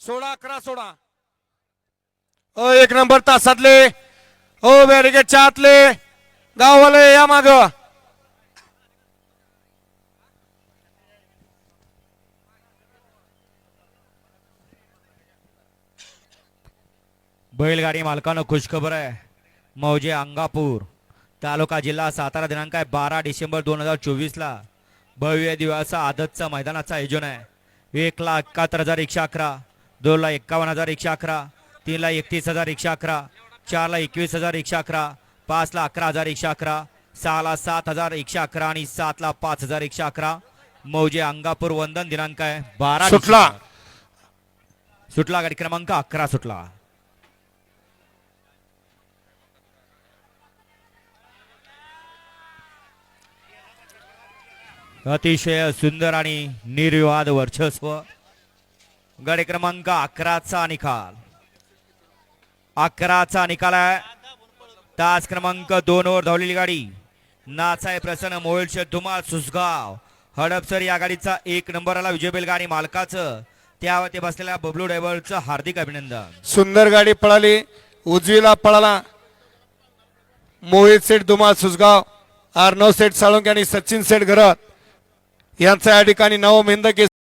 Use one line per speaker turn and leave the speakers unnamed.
सोळा अकरा सोळा. अ एक नंबर तासातले. ओ बॅरिकेडच्या आतले गाववाले या माग.
बैलगाडी मालकानं खुशखबर आहे. मौजे अंगापूर. तालुका जिल्हा सातारा दिनांक आहे बारा डिसेंबर दोन हजार चोवीसला. भव्य दिवसा आदतचा मैदानाचं आयोजन आहे. एक लाख एकाहत्तर हजार एकशे अकरा. दोन लाख एक्कावन्न हजार एकशे अकरा तीन लाख एकतीस हजार एकशे अकरा चार लाख एकवीस हजार एकशे अकरा पाच लाख अकरा हजार एकशे अकरा सहा लाख सात हजार एकशे अकरा आणि सात लाख पाच हजार एकशे अकरा. मौजे अंगापूर वंदन दिनांक आहे बारा
सुटला.
सुटला गाडी क्रमांक अकरा सुटला. अतिशय सुंदर आणि निर्विवाद वर्चस्व. गड क्रमांक अकराचा निकाल. अकराचा निकाल आहे. तास क्रमांक दोन वर धावलेली गाडी. नाचाय प्रसन्न मोहिल धुमाळ सुसगाव. हडपसर या गाडीचा एक नंबर आला. विजय बैलगाडी मालकाचं. त्यावरती बसलेल्या बबलू ड्रायव्हरचं हार्दिक अभिनंदन.
सुंदर गाडी पळाली. उजवीला पळाला. मोहित सेठ धुमाळ सुसगाव. आर्नव सेठ साळुंके आणि सचिन सेठ घरत यांचा या ठिकाणी नवम हिंदकी